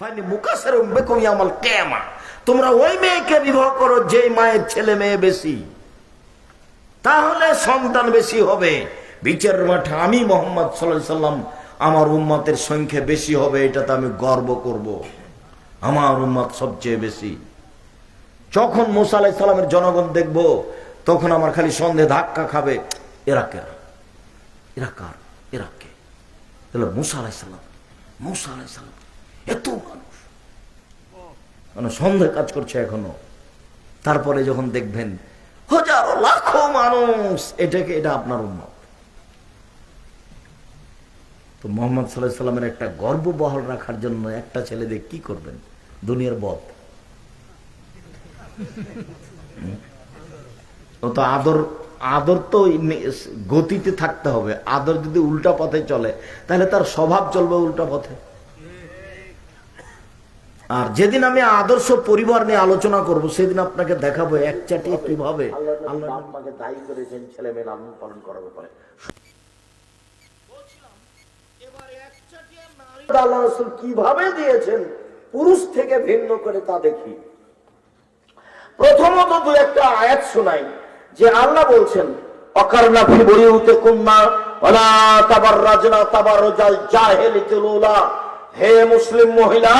মুকাসের বেকুম Yamal তোমরা ওই মেয়েকে বিবাহ করো যে মায়ের ছেলে মেয়ে বেশি। তাহলে সন্তান বেশি হবে। বিচারের মাঠে আমি মোহাম্মদ সাল্লাহ সাল্লাম আমার উম্মতের সংখ্যা বেশি হবে, এটাতে আমি গর্ব করব। আমার উম্মত সবচেয়ে বেশি। যখন মুসা আলাহ জনগণ দেখব, তখন আমার খালি সন্দেহ, ধাক্কা খাবে, এরা কেরা এরা কার? এরা কে? এলো মুসা আলাহ সাল্লাম মুসা আলাহ এত মানুষ। মানে সন্দেহ কাজ করছে এখনও। তারপরে যখন দেখবেন, হাজারো লাখো মানুষ এটাকে, এটা আপনার উন্মত তো মোহাম্মদ সাল্লাহ সাল্লামের একটা গর্ব বহাল রাখার জন্য একটা ছেলে দিয়ে কি করবেন? দুনিয়ার বধ ও তো আদর আদর তো গতিতে থাকতে হবে। আদর যদি উল্টা পথে চলে, তাহলে তার স্বভাব চলবে উল্টা পথে। আর যেদিন আমি আদর্শ পরিবার নিয়ে আলোচনা করব সেদিন আপনাকে দেখাবো এক চাটিয়ে কীভাবে আল্লাহ আপনাকে দায়ী করেছেন ছেলে মেয়ে লালন পালন করার ব্যাপারে। আল্লাহ রসুল কীভাবে দিয়েছেন? পুরুষ থেকে ভিন্ন করে তা দেখি। প্রথমত দু একটা আয়াত শোনাই যে আল্লাহ বলছেন অকারনা ফি বইউতে কুম্মা ওয়ালা তাবাররাজনা তাবাররাজাল জাহিলিতুল উলা। হে মুসলিম মহিলা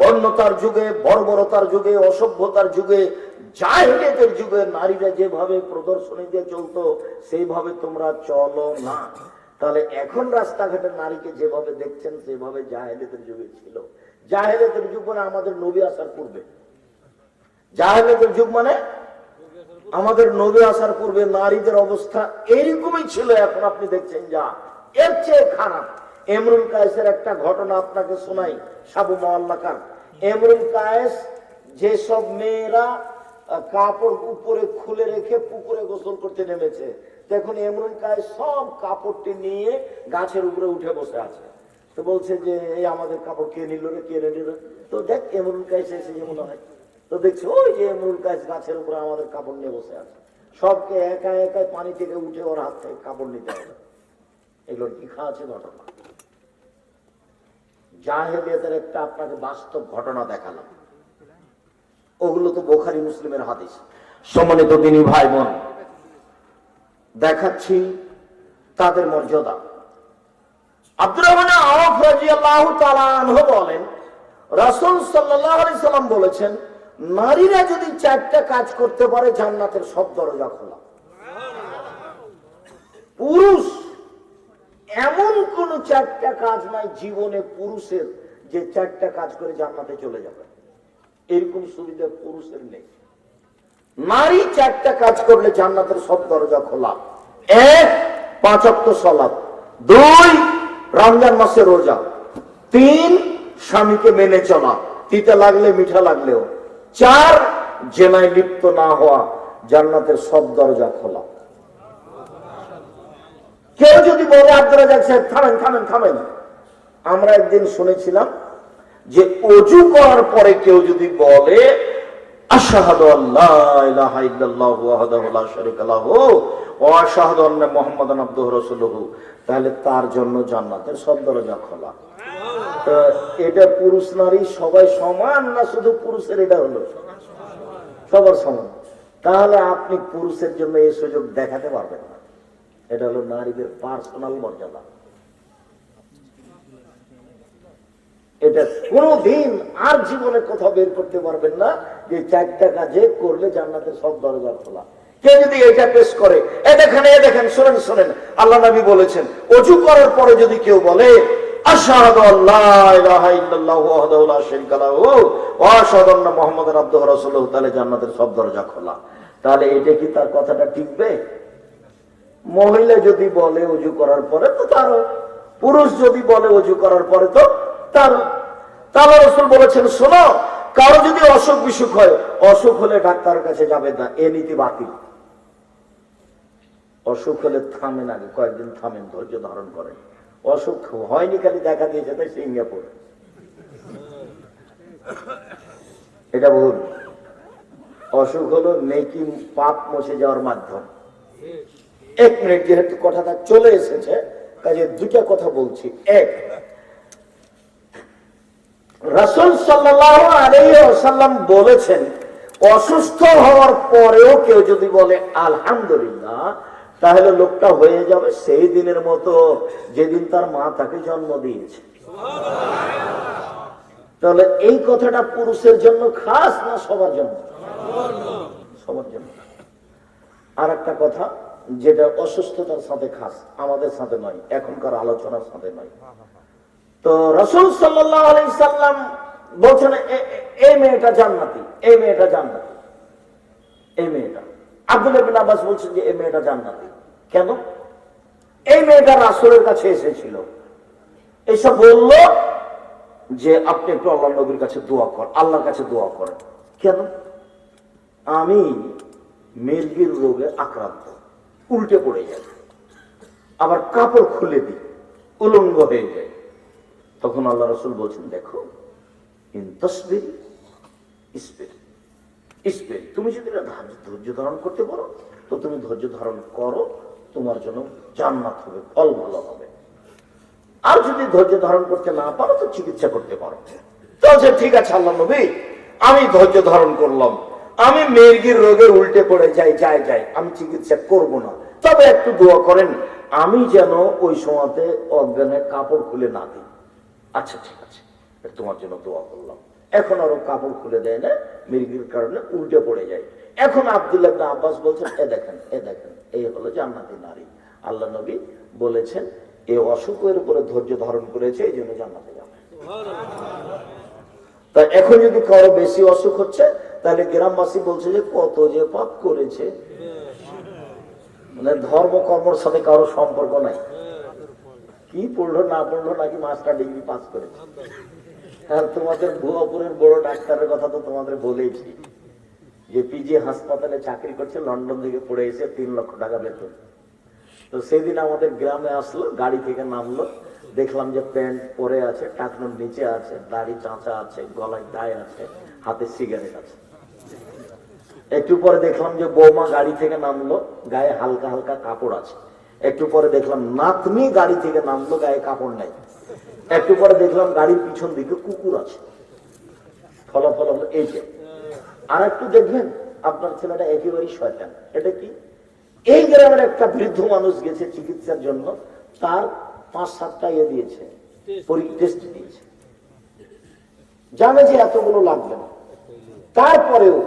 বন্যতার যুগে, বর্বরতার যুগে, অসভ্যতার যুগে, জাহিলিয়াতের যুগে নারীরা যেভাবে প্রদর্শনী দিয়ে চলতো, সেইভাবে তোমরা চলো না। তাহলে এখন রাস্তাঘাটে নারীকে যেভাবে দেখছেন সেভাবে জাহেলিয়াতের যুগে ছিল। জাহেলিয়াতের যুগ মানে আমাদের নবী আসার পূর্বে। জাহেলিয়াতের যুগ মানে আমাদের নবী আসার পূর্বে নারীদের অবস্থা এইরকমই ছিল, এখন আপনি দেখছেন যা। এর চেয়ে খারাপ। এমরুল কায়েসের একটা ঘটনা আপনাকে শোনাই, সাবু মহল্লাকার এমরুল কায়েস যেসব মেয়েরা কাপড় উপরে খুলে রেখে পুকুরে গোসল করতে নেমেছে, দেখুন এমরুল কায়েস সব কাপড়টি নিয়ে গাছের উপরে উঠে বসে আছে। তো বলছে যে, এই আমাদের কাপড় কে নিল রে, কে নিল তো দেখ এমরুল কায়েস এসে যে মনে হয়। তো দেখছি, ওই যে এমরুল কায়েস গাছের উপরে আমাদের কাপড় নিয়ে বসে আছে। সবকে একা একাই পানি থেকে উঠে ওর হাত থেকে কাপড় নিতে হবে। এগুলো লিখা আছে ঘটনা। জাহেলিয়াতের একটা আপনাকে বাস্তব ঘটনা দেখালাম। ওগুলো তো বোখারি মুসলিমের হাদিস। সম্মানিত তিনি ভাই বোন দেখাচ্ছি তাদের মর্যাদা। আব্দুর রহমান আওফ রাদিয়াল্লাহু তাআলা আনহু বলেন, রাসূল সাল্লাল্লাহু আলাইহি সাল্লাম বলেছেন, নারীরা যদি চারটা কাজ করতে পারে, জান্নাতের সব দরজা খোলা। পুরুষ এমন কোন চারটা কাজ নাই জীবনে পুরুষের যে চারটা কাজ করে জান্নাতে চলে যাবে। এরকম সুবিধা পুরুষের নেই। নারী চারটা কাজ করলে জান্নাতের সব দরজা খোলা। এক পাঁচক্ত সলাপ দুই, রমজান মাসে রোজা। তিন, স্বামীকে মেনে চলা। তিতা লাগলে মিঠা লাগলেও। চার, জেনায় লিপ্ত না হওয়া। জান্নাতের সব দরজা খোলা। কেউ যদি বলে আব্দুল রাজাক সাহেব, থামেন থামেন থামেন। আমরা একদিন শুনেছিলাম যে অজু করার পরে কেউ যদি বলে, আশহাদু আল্লাহ ইলাহা তাহলে তার জন্য জান্নাতের সব দরজা খোলা। এটা পুরুষ নারী সবাই সমান না শুধু পুরুষের? এটা হলো সবার সমান। তাহলে আপনি পুরুষের জন্য এই সুযোগ দেখাতে পারবেন না। এটা হলো নারীদের পার্সোনাল মর্যাদা। এটা কোনদিন আর জীবনে কোথাও বের করতে পারবেন না যে চারটা কাজে করলে জান্নাতের সব দরজা খোলা। কে যদি এটা পেশ করে, এ দেখেন এ দেখেন, শোনেন শোনেন, আল্লাহ নবী বলেছেন, অজু করার পরে যদি কেউ বলে জান্নাতের সব দরজা খোলা। তাহলে এটা কি তার কথাটা টিকবে মহিলা যদি বলে অজু করার পরে তো তার, পুরুষ যদি বলে অজু করার পরে তো তার। তাহলে রসুল বলেছেন, শোনো, কারও যদি অসুখ বিসুখ হয়, অসুখ হলে ডাক্তারের কাছে যাবে না, এ নীতি বাতিল। অসুখ হলে থামেন আগে কয়েকদিন থামেন, ধৈর্য ধারণ করেন। অসুখ হয়নি, খালি দেখা দিয়েছে, তাই সিঙ্গাপুর এটা ভুল। অসুখ হলো নেকি পাপ মুছে যাওয়ার মাধ্যম। এক মিনিট যেহেতু কথাটা চলে এসেছে কাজে দুটা কথা বলছি। এক, রাসুল সাল্লাম বলেছেন, অসুস্থ হওয়ার পরেও কেউ যদি বলে, আলহামদুলিল্লাহ তাহলে লোকটা হয়ে যাবে সেই দিনের মতো যেদিন তার মা তাকে জন্ম দিয়েছে। তাহলে এই কথাটা পুরুষের জন্য খাস না সবার জন্য? সবার জন্য। আর একটা কথা যেটা অসুস্থতার সাথে খাস, আমাদের সাথে নয়, এখনকার আলোচনার সাথে নয়। তো রসুল সাল্লাম বলছেন এই মেয়েটা জান্নাতি, এই মেয়েটা জান্নাতি, এই মেয়েটা। আব্দুল আব্বাস বলছেন যে এই মেয়েটা জান্নাতি। কেন? এই মেয়েটা রাসুলের কাছে এসেছিল। এসব বলল যে, আপনি একটু আল্লাহ নবীর কাছে দোয়া কর, আল্লাহর কাছে দোয়া করেন। কেন? আমি মির্গির রোগে আক্রান্ত। উল্টে পড়ে যাই আবার কাপড় খুলে দিই, উলঙ্গ হয়ে যায়। তখন আল্লাহ রসুল বলছেন, দেখো তুমি যদি ধৈর্য- ধারণ করতে পারো, তো তুমি ধৈর্য ধারণ করো, তোমার জন্য জান্নাত হবে, ফল ভালো হবে। আর যদি ধৈর্য ধারণ করতে না পারো, তো চিকিৎসা করতে পারো। তাহলে ঠিক আছে আল্লাহ নবী, আমি ধৈর্য ধারণ করলাম। আমি মেরগির রোগে উল্টে পড়ে যাই যাই যাই আমি চিকিৎসা করব না। তবে একটু দোয়া করেন আমি যেন ওই সময়তে অজ্ঞানে কাপড় খুলে না দিই। আচ্ছা ঠিক আছে তোমার জন্য দোয়া করলাম। এখন আরও কাপড় খুলে দেয় না মির্গির কারণে উল্টে পড়ে যায়। এখন আব্দুল্লাহ আব্বাস বলছেন এ দেখেন এ দেখেন এই হলো জান্নাতি নারী। আল্লাহ নবী বলেছেন এই অসুখের উপরে ধৈর্য ধারণ করেছে এই জন্য জান্নাতে যাবে। তা এখন যদি কারও বেশি অসুখ হচ্ছে তাহলে গ্রামবাসী বলছে যে কত যে পাপ করেছে। মানে ধর্ম কর্মর সাথে কারও সম্পর্ক নাই। কি পড়ল, না পড়ল, নাকি মাস্টার ডিগ্রি পাস করেছে? আর তোমাদের ভুয়াপুরের বড় ডাক্তারের কথা তো তোমাদের বলেইছি যে পিজি হাসপাতালে চাকরি করছে, লন্ডন থেকে পড়ে এসে তিন লক্ষ টাকা বেতন। তো সেদিন আমাদের গ্রামে আসলো, গাড়ি থেকে নামলো। দেখলাম যে প্যান্ট পরে আছে, টাকনোর নিচে আছে, দাড়ি চাঁচা আছে, গলায় দায় আছে, হাতে সিগারেট আছে। একটু পরে দেখলাম যে বৌমা গাড়ি থেকে নামলো, গায়ে হালকা হালকা কাপড় আছে। একটু পরে দেখলাম নাতনি গাড়ি থেকে নামলো, গায়ে কাপড় নাই। একটু পরে দেখলাম গাড়ির পিছন দিকে কুকুর আছে। ফলাফল হলো এই যে। আর একটু দেখবেন, আপনার ছেলেটা একেবারেই শয়তান। এটা কি? এই গ্রামের একটা বৃদ্ধ মানুষ গেছে চিকিৎসার জন্য, তার পাঁচ সাতটা ইয়ে দিয়েছে টেস্ট দিয়েছে। জানে যে এতগুলো লাগবে না। তারপরেও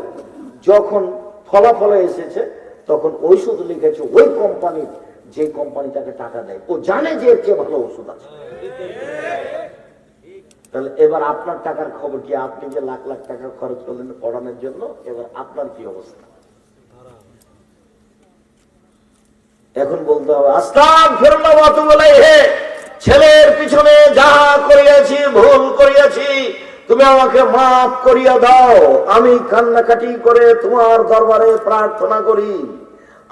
যখন ফলাফলে এসেছে, তখন ঔষধ লিখেছে, ওই কোম্পানির যে কোম্পানি তাকে টাকা দেয়। ও জানে যে এর চেয়ে ভালো ওষুধ আছে। তাহলে এবার আপনার টাকার খবর কি? আপনি যে লাখ লাখ টাকা খরচ করলেন পড়ানোর জন্য, এবার আপনার কি অবস্থা? এখন বলতে হবে আস্তাক ফেরল্লাহ বলে হে ছেলের পিছনে যা করিয়াছি, ভুল করিয়াছি তুমি আমাকে মাফ করিয়া দাও। আমি কান্নাকাটি করে তোমার দরবারে প্রার্থনা করি।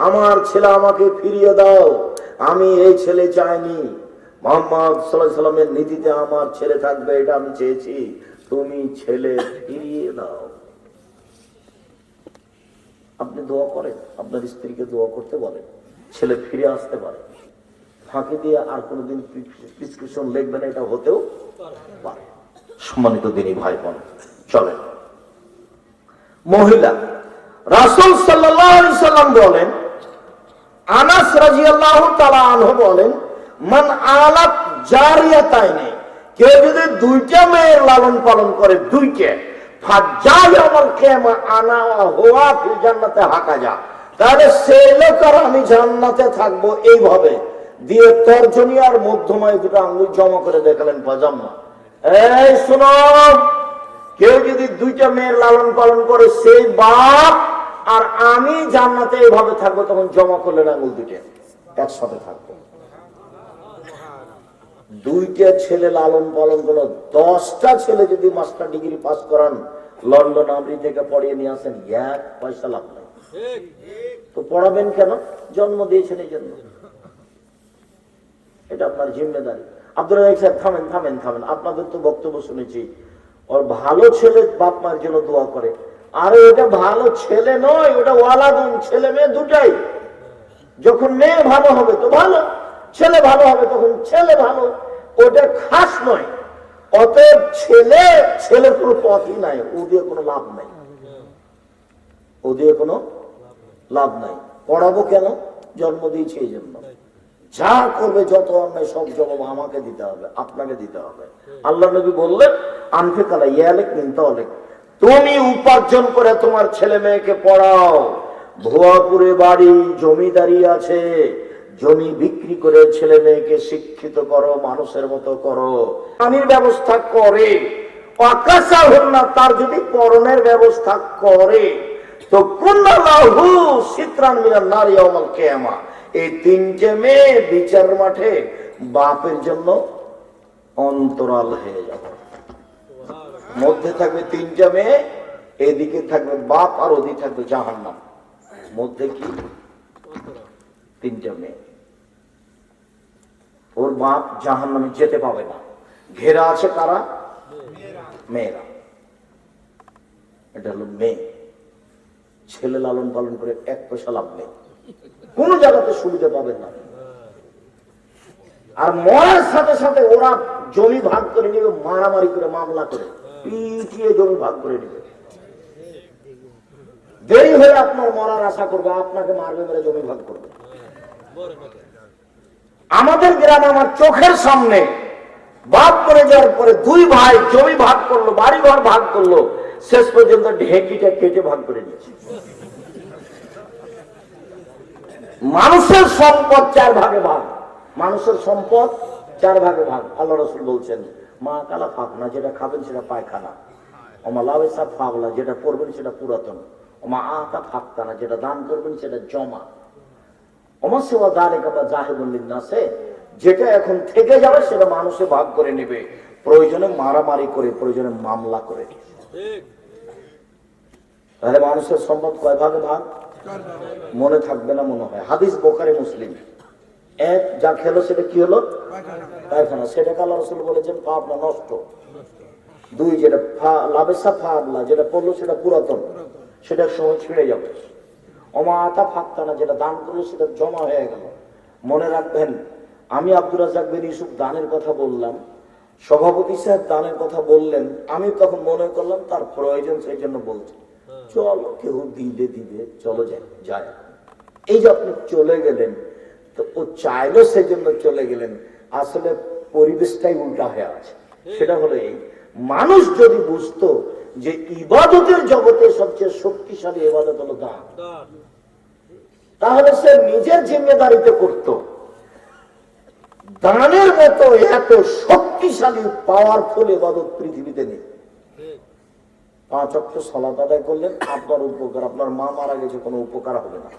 আমার ছেলে আমাকে ফিরিয়ে দাও। আমি এই ছেলে চাইনি। মোহাম্মদ সাল্লামের নীতিতে আমার ছেলে থাকবে, এটা আমি চেয়েছি। তুমি ছেলে ফিরিয়ে দাও। আপনি দোয়া করেন, আপনার স্ত্রীকে দোয়া করতে বলেন, ছেলে ফিরে আসতে পারে। ফাঁকি দিয়ে আর কোনোদিন প্রিসক্রিপশন লিখবে না, এটা হতেও পারে। সম্মানিত দিনী ভাই বোন চলেন। মহিলা, রাসুল সাল্লাম বলেন, আনাস তাআলা আনহু বলেন, মান আলাপ জারিয়া তাই নেই কেউ যদি দুইটা মেয়ের লালন পালন করে আর আমি জমা করে দেখালেন পাজাম্মা এই শুনো, কেউ যদি দুইটা মেয়ের লালন পালন করে সেই বাপ, আর আমি জান্নাতে এইভাবে থাকব, তখন জমা করলেন আঙুল দুইটা। একসাথে থাকব। দুইটা ছেলে লালন পালন করল, দশটা ছেলে যদি মাস্টার ডিগ্রি পাস করান, লন্ডন আমরি থেকে পড়িয়ে নিয়ে আসেন, এক পয়সা লাভ নাই। তো পড়াবেন কেন? জন্ম দিয়েছেন এই জন্য। এটা আপনার জিম্মেদারি। আব্দুল রাজাক সাহেব, থামেন থামেন থামেন। আপনাদের তো বক্তব্য শুনেছি। ওর ভালো ছেলে বাপ মার জন্য দোয়া করে। আরে এটা ভালো ছেলে নয়, ওটা ওয়ালাদুন ছেলে মেয়ে দুটাই। যখন মেয়ে ভালো হবে তো ভালো, ছেলে ভালো হবে তখন ছেলে ভালো। ওটা খাস নয়। অতএব ছেলে, ছেলের কোনো পথই নাই। ও দিয়ে কোনো লাভ নাই। ও দিয়ে কোনো লাভ নাই। পড়াবো কেন? জন্ম দিয়েছে এই জন্য। যা করবে, যত অন্যায়, সব জবাব আমাকে দিতে হবে, আপনাকে দিতে হবে। আল্লাহ নবী বললেন আনফে কালা ইয়ালেক কিন্তু অনেক তুমি উপার্জন করে তোমার ছেলে মেয়েকে পড়াও। ভুয়াপুরে বাড়ি, জমিদারি আছে। জমি বিক্রি করে ছেলে মেয়েকে শিক্ষিত করো, মানুষের মতো করো। পানির ব্যবস্থা করে অকাশা হল না, তার যদি করণের ব্যবস্থা করে, তো কুন্নালাহু সিত্রান মিনান নারী অমল কেয়ামা। এই তিনটে মেয়ে বিচার মাঠে বাপের জন্য অন্তরাল হয়ে যাবে। মধ্যে থাকবে তিনটা মেয়ে, এদিকে থাকবে বাপ আর ওদিকে থাকবে জাহান্নাম। মধ্যে কি? তিনটা মেয়ে। ওর বাপ জাহান্নামে যেতে পাবে না। ঘেরা আছে কারা? মেয়েরা। এটা হলো মেয়ে। ছেলে লালন পালন করে এক পয়সা লাভ নেই। কোন জায়গাতে সুবিধা পাবেন না। আর মরার সাথে সাথে ওরা জমি ভাগ করে নেবে, মারামারি করে, মামলা করে। পিটিয়ে জমি ভাগ করে নেবে। দেরি হয়ে আপনার মরার আশা করবে, আপনাকে মারবে মেরে জমি ভাগ করবে। আমাদের গ্রামে আমার চোখের সামনে বাপ করে যাওয়ার পরে দুই ভাই জমি ভাগ করল বাড়ি ঘর ভাগ করল, শেষ পর্যন্ত ঢেকিটা কেটে ভাগ করে নিয়েছে। মানুষের সম্পদ চার ভাগে ভাগ। মানুষের সম্পদ চার ভাগে ভাগ। আল্লাহ রসুল বলছেন, মা কালা ফাঁকনা যেটা খাবেন সেটা পায়খানা। ওমা লাভেসা ফাবলা যেটা করবেন সেটা পুরাতন। ওমা আতা ফাঁকতানা যেটা দান করবেন সেটা জমা। ওমা সেবা দালেকা বা নাসে যেটা এখন থেকে যাবে সেটা মানুষে ভাগ করে নেবে। প্রয়োজনে মারামারি করে, প্রয়োজনে মামলা করে। তাহলে মানুষের সম্পদ কয় ভাগে ভাগ? মনে থাকবে না মনে হয়। হাদিস বোকারে মুসলিম। এক, যা খেলো সেটা কি হলো? পায়খানা। সেটাকে আল্লাহ রসুল বলেছেন পাবনা নষ্ট। দুই, যেটা ফা- লাভেসা ফাবলা যেটা পড়ল সেটা পুরাতন। সেটা সময় ছিঁড়ে যাবে। অমাতা ফাঁকতানা, যেটা দান করল সেটা জমা হয়ে গেল। মনে রাখবেন, আমি আব্দুল রাজাক বিন ইউসুফ দানের কথা বললাম। সভাপতি সাহেব দানের কথা বললেন। আমি তখন মনে করলাম, তার প্রয়োজন সেই জন্য বলছি। চলো কেউ দিলে দিবে চলো যাই যায় এই যে আপনি চলে গেলেন, তো ও চাইলো সেই জন্য চলে গেলেন। আসলে পরিবেশটাই উল্টা হয়ে আছে। সেটা হলো এই, মানুষ যদি বুঝতো যে ইবাদতের জগতে সবচেয়ে শক্তিশালী ইবাদত হলো দান। তাহলে সে নিজের জিম্মেদারিতে করত। দানের মতো এত শক্তিশালী পাওয়ারফুল ইবাদত পৃথিবীতে নেই। পাঁচ অক্ট সলাত আদায় করলেন আপনার উপকার আপনার মা মারা গেছে কোনো উপকার হবে না।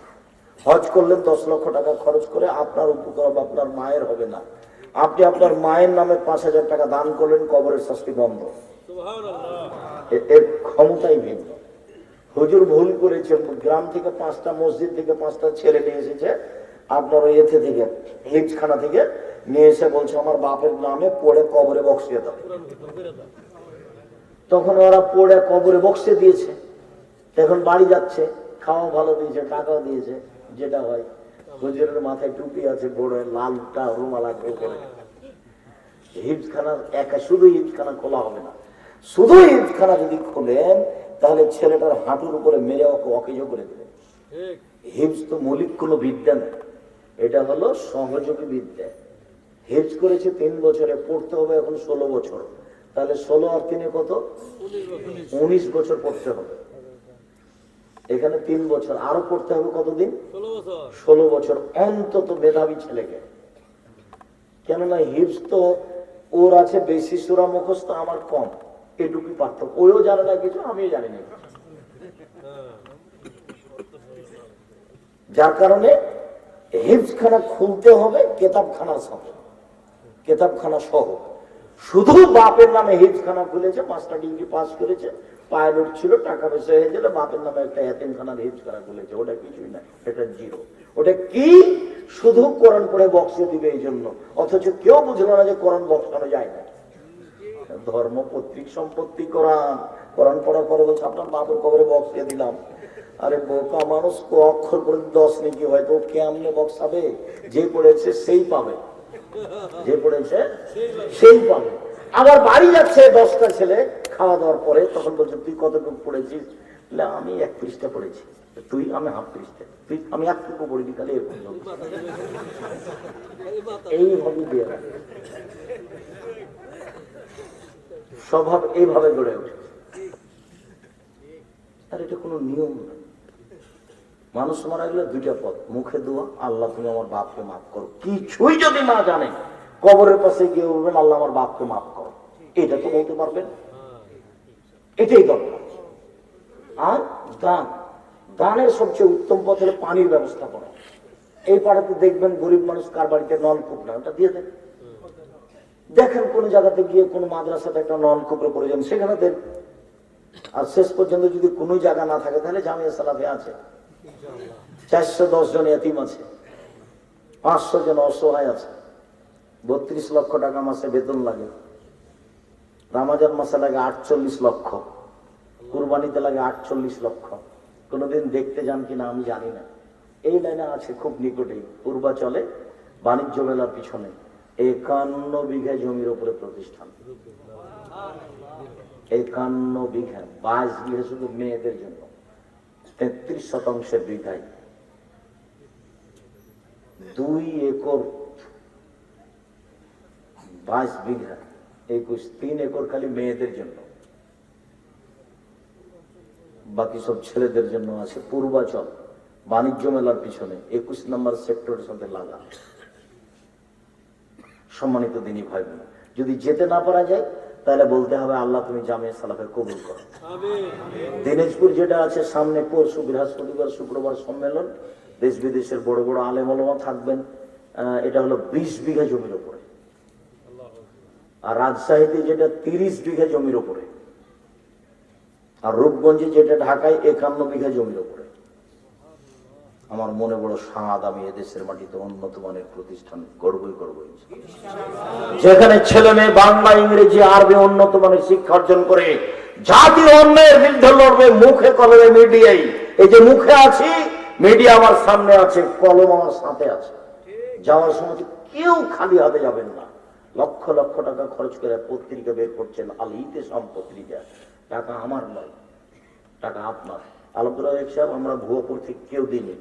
হজ করলেন দশ লক্ষ টাকা খরচ করে আপনার উপকার হবে আপনার মায়ের হবে না। আপনি আপনার মায়ের নামে পাঁচ হাজার টাকা দান করলেন কবরের শাস্তি বন্ধ। এর ক্ষমতাই ভিন্ন। হুজুর ভুল করেছে গ্রাম থেকে পাঁচটা মসজিদ থেকে পাঁচটা ছেলে নিয়ে এসেছে আপনার ওই এতে থেকে হিপসখানা থেকে নিয়ে এসে বলছে আমার বাপের নামে পড়ে কবরে বক্সিয়ে দাও। তখন ওরা পড়ে কবরে বক্সে দিয়েছে। এখন বাড়ি যাচ্ছে, খাওয়া ভালো দিয়েছে, টাকাও দিয়েছে, যেটা হয়। হুজুরের মাথায় টুপি আছে, বড় লালটা রুমাল আছে উপরে হিপসখানা একা, শুধু হিপসখানা খোলা হবে না। শুধু হিপসখানা যদি খোলেন, তাহলে ছেলেটার হাঁটুর উপরে মেরে ওকে অকেজো করে দেবে। হিপস তো মৌলিক কোনো বিদ্যা না এটা হলো সহযোগী বিদ্যা। হিপস করেছে তিন বছরে, পড়তে হবে এখন ষোলো বছর। তাহলে ষোলো আর তিনে কত? উনিশ বছর পড়তে হবে। এখানে তিন বছর। আরও পড়তে হবে কতদিন? ষোলো বছর। অন্তত মেধাবী ছেলেকে। কেননা হিপস তো ওর আছে বেশি সুরা মুখস্থ আমার কম। এটুকুই পার্থক্য। ওইও জানে না কিছু আমিও জানি না যার কারণে হিপসখানা খুলতে হবে কেতাবখানা সহ। কেতাবখানা সহ। শুধু বাপের নামে হিপসখানা খুলেছে, পাঁচটা ডিগ্রি পাস করেছে পাইলট ছিল টাকা পয়সা হয়ে গেলে বাপের নামে একটা এতিমখানার হিপসখানা খুলেছে, ওটা কিছুই না, এটা জিরো। ওটা কি? শুধু কোরআন পড়ে বক্সে দিবে এই জন্য। অথচ কেউ বুঝলো না যে কোরআন বক্সানো যায় না। ধর্ম পত্রিক সম্পত্তি কোরআন। কোরআন পড়ার পরে বলছে, আপনার বাপের কবরে বক্স দিয়ে দিলাম। আরে বোকা মানুষ, কো অক্ষর করে দশ নাকি হয়তো কেমনে বক্সাবে? যে পড়েছে সেই পাবে। যে পড়েছে, সেই পাবে। আবার বাড়ি যাচ্ছে দশটা ছেলে, খাওয়া দাওয়ার পরে তখন বলছে, তুই কতটুকু পড়েছিস? আমি এক পৃষ্ঠা পড়েছি। তুই আমি হাফ পৃষ্ঠা। তুই, আমি একটুকু পড়িনি খালি এরকম। এইভাবে দিয়ে। স্বভাব এইভাবে গড়ে ওঠে। আর এটা কোনো নিয়ম না। মানুষ মারা গেলে দুইটা পথ, মুখে দোয়া, আল্লাহ তুমি আমার বাপকে মাফ করো। কিছুই যদি না জানে, কবরের পাশে গিয়ে বলবেন, আল্লাহ আমার বাপকে মাফ করো। এটা তো বলতে পারবেন? এটাই দরকার। আর দান, দানের সবচেয়ে উত্তম পথ হলো পানির ব্যবস্থা করা। এই পাড়াতে দেখবেন গরিব মানুষ কার বাড়িতে নলকূপ না? ওটা দিয়ে দেন। দেখেন কোন জায়গাতে গিয়ে কোন মাদ্রাসাতে একটা নলকূপের প্রয়োজন, সেখানে দেন। আর শেষ পর্যন্ত যদি কোনো জায়গা না থাকে, তাহলে জামিয়া সালাফে আছে। চারশো দশ জন এতিম আছে, পাঁচশো জন অসহায় আছে, বত্রিশ লক্ষ টাকা মাসে বেতন লাগে, রামাজান মাসে লাগে আটচল্লিশ লক্ষ, কুরবানিতে লাগে আটচল্লিশ লক্ষ। কোনোদিন দেখতে যান কিনা আমি জানি না। এই লাইনে আছে খুব নিকটেই পূর্বাচলে বাণিজ্য মেলার পিছনে, একান্ন বিঘা জমির উপরে প্রতিষ্ঠান। একান্ন বিঘা, বাইশ বিঘা শুধু মেয়েদের জন্য। তেত্রিশ শতাংশে বিঘায় দুই একর বাইশ বিঘা, একুশ, তিন একর খালি মেয়েদের জন্য। বাকি সব ছেলেদের জন্য আছে পূর্বাচল, বাণিজ্য মেলার পিছনে, একুশ নম্বর সেক্টরের সাথে লাগা। সম্মানিত দিনী ভাই যদি যেতে না পারা যায় তাহলে বলতে হবে, আল্লাহ তুমি জামিয়া সালাফের কবুল করো। দিনাজপুর যেটা আছে, সামনে পরশু বৃহস্পতিবার, শুক্রবার সম্মেলন। দেশ বিদেশের বড় বড় আলেম থাকবেন। এটা হলো বিশ বিঘা জমির উপরে। আর রাজশাহীতে যেটা তিরিশ বিঘা জমির উপরে। আর রূপগঞ্জে যেটা ঢাকায় একান্ন বিঘা জমির উপরে। আমার মনে বড় স্বাদ আমি এদেশের মাটিতে উন্নত মানের প্রতিষ্ঠান গর্বই গর্ব যেখানে ছেলে মেয়ে, বাংলা, ইংরেজি, আরবি উন্নত মানের শিক্ষা অর্জন করে, জাতি অন্যায়ের বিরুদ্ধে লড়বে, মুখে কলমে মিডিয়াই? এই যে মুখে আছি, মিডিয়া আমার সামনে আছে, কলম আমার সাথে আছে। যাওয়ার সময় কেউ খালি হাতে যাবেন না। লক্ষ লক্ষ টাকা খরচ করে পত্রিকা বের করছেন আল ইতেসাম পত্রিকা টাকা আমার নয়, টাকা আপনার। আলমদুল্লাহ সাহেব আমরা ভুয়াপুর থেকে কেউ দিইনি।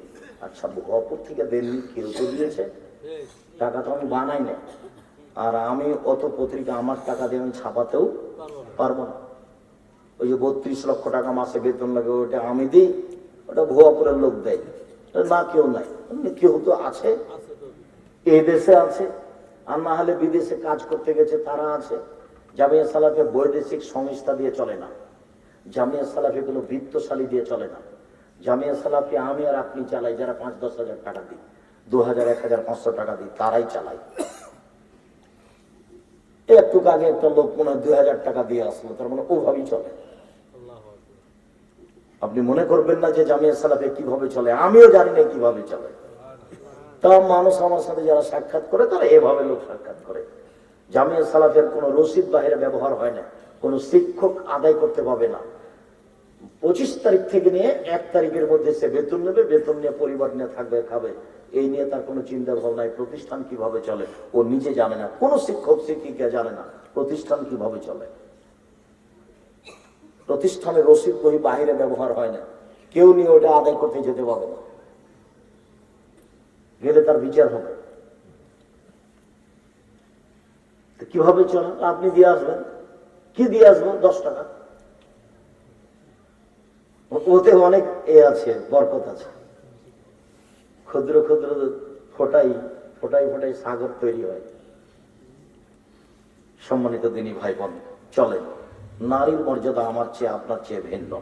আচ্ছা ভুয়াপুর থেকে দেননি কেউ তো দিয়েছে। টাকা তো আমি বানাই না আর আমি অত পত্রিকা আমার টাকা দিয়ে ছাপাতেও পারব না। ওই যে বত্রিশ লক্ষ টাকা মাসে বেতন লাগে ওটা আমি দিই, ওটা ভুয়াপুরের লোক দেয়। না কেউ নাই। কেউ তো আছে। এই দেশে আছে, আর না হলে বিদেশে কাজ করতে গেছে, তারা আছে। জামিয়া সালাফে বৈদেশিক সংস্থা দিয়ে চলে না। জামিয়া সালাফে কোনো বৃত্তশালী দিয়ে চলে না। জামিয়া সালাফে আমি আর আপনি চালাই, যারা পাঁচ দশ হাজার টাকা দিই, দু হাজার, এক হাজার, পাঁচশো টাকা দিই, তারাই চালাই একটু আগে একটা লোক মনে হয় দুই হাজার টাকা দিয়ে আসলো, তার মানে ওভাবেই চলে। আপনি মনে করবেন না যে জামিয়া সালাফে কীভাবে চলে, আমিও জানি না কীভাবে চলে। তা মানুষ আমার সাথে যারা সাক্ষাৎ করে, তারা এভাবে লোক সাক্ষাৎ করে। জামিয়া সালাফের কোনো রসিদ বাহিরে ব্যবহার হয় না, কোনো শিক্ষক আদায় করতে পাবে না। পঁচিশ তারিখ থেকে নিয়ে এক তারিখের মধ্যে সে বেতন নেবে, বেতন নিয়ে পরিবার নিয়ে থাকবে, খাবে। এই নিয়ে তার কোনো চিন্তা ভাবনা এই প্রতিষ্ঠান কীভাবে চলে, ও নিজে জানে না। কোনো শিক্ষক, শিক্ষিকা জানে না প্রতিষ্ঠান কীভাবে চলে। প্রতিষ্ঠানের রসিদ বই বাহিরে ব্যবহার হয় না। কেউ নিয়ে ওটা আদায় করতে যেতে পারবে না। গেলে তার বিচার হবে। কীভাবে চলে? আপনি দিয়ে আসবেন। কি দিয়ে আসবেন? দশ টাকা। ওতে অনেক এ আছে, বরকত আছে। ক্ষুদ্র ক্ষুদ্র ফোটাই ফোটাই ফোটাই সাগর তৈরি হয়। সম্মানিত দিনী ভাই বোন চলেন। নারীর মর্যাদা আমার চেয়ে, আপনার চেয়ে ভিন্ন।